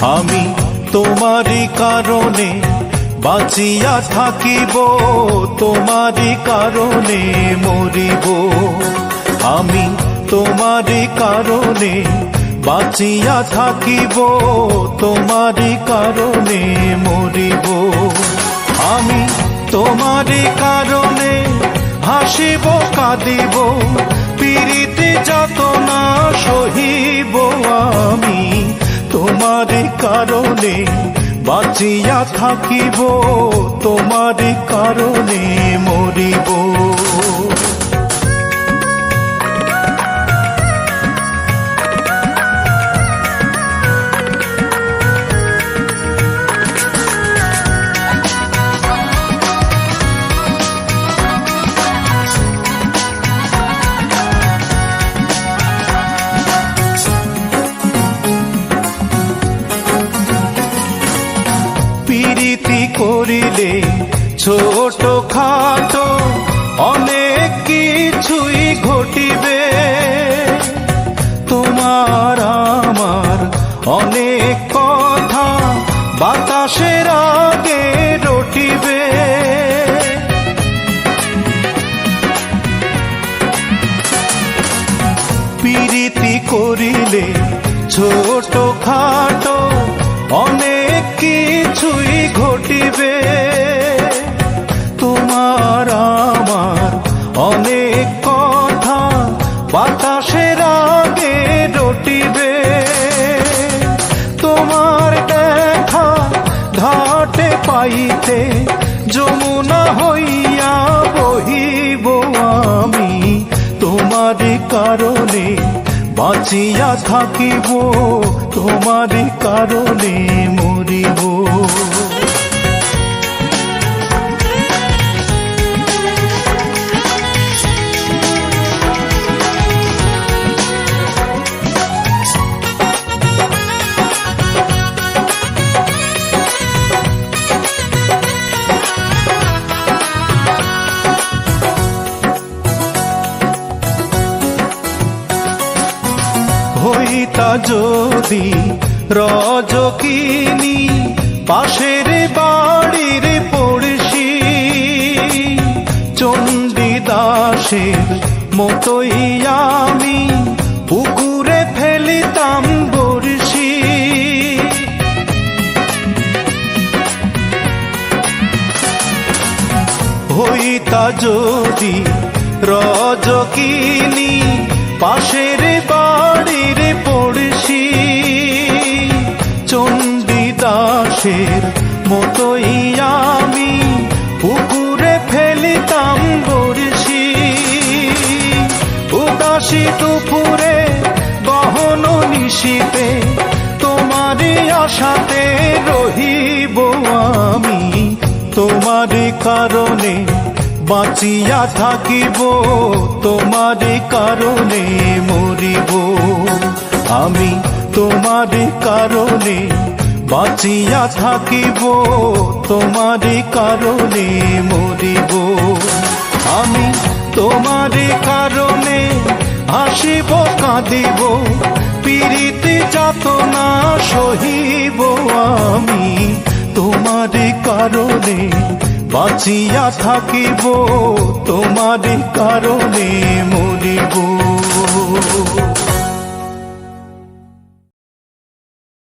আমি তোমারই কারণে বাঁচিয়া থাকিব, তোমারই কারণে মরিব। আমি তোমারই কারণে বাঁচিয়া থাকিব, তোমারই কারণে মরিব। আমি তোমারই কারণে হাসিব, কাঁদিব, পীড়িতে যত না সহিব। আমি তোমার কারণে বাঁচিয়া থাকিব তোমার কারণে মরিব পিরিতি করিলে ছোট খাটো অনেক কিছুই ঘটিবে। তোমার আমার অনেক কথা বাতাসের আগে রটিবে। পিরিতি করিলে ছোট খাটো অনেক কিছুই ঘটিবে। তোমার আমার অনেক কথা বাতাসের আগে রটিবে। তোমার দেখা ঘাটে পাইতে যমুনা হইয়া বহিব আমি। তোমার কারণে বাঁচিয়া থাকিব তোমারই কারণে মরিব। হইতা যদি রজকিনী পাশের বাড়ির পড়শি। চণ্ডীদাসের মতোই আমি পুকুরে ফেলিতাম বড়শি। হইতা যদি রজকিনী পাশের দুপুরে গহন নিশিতে, তোমারই আশাতে রহিব আমি। তোমার কারণে বাঁচিয়া থাকিব তোমার কারণে মরিব। আমি তোমার কারণে বাঁচিয়া থাকিব তোমার কারণে মরিব। হাসিব কাঁদিব পীড়িতে যাতনা সহিব আমি। তোমার কারণে বাঁচিয়া থাকিব তোমার কারণে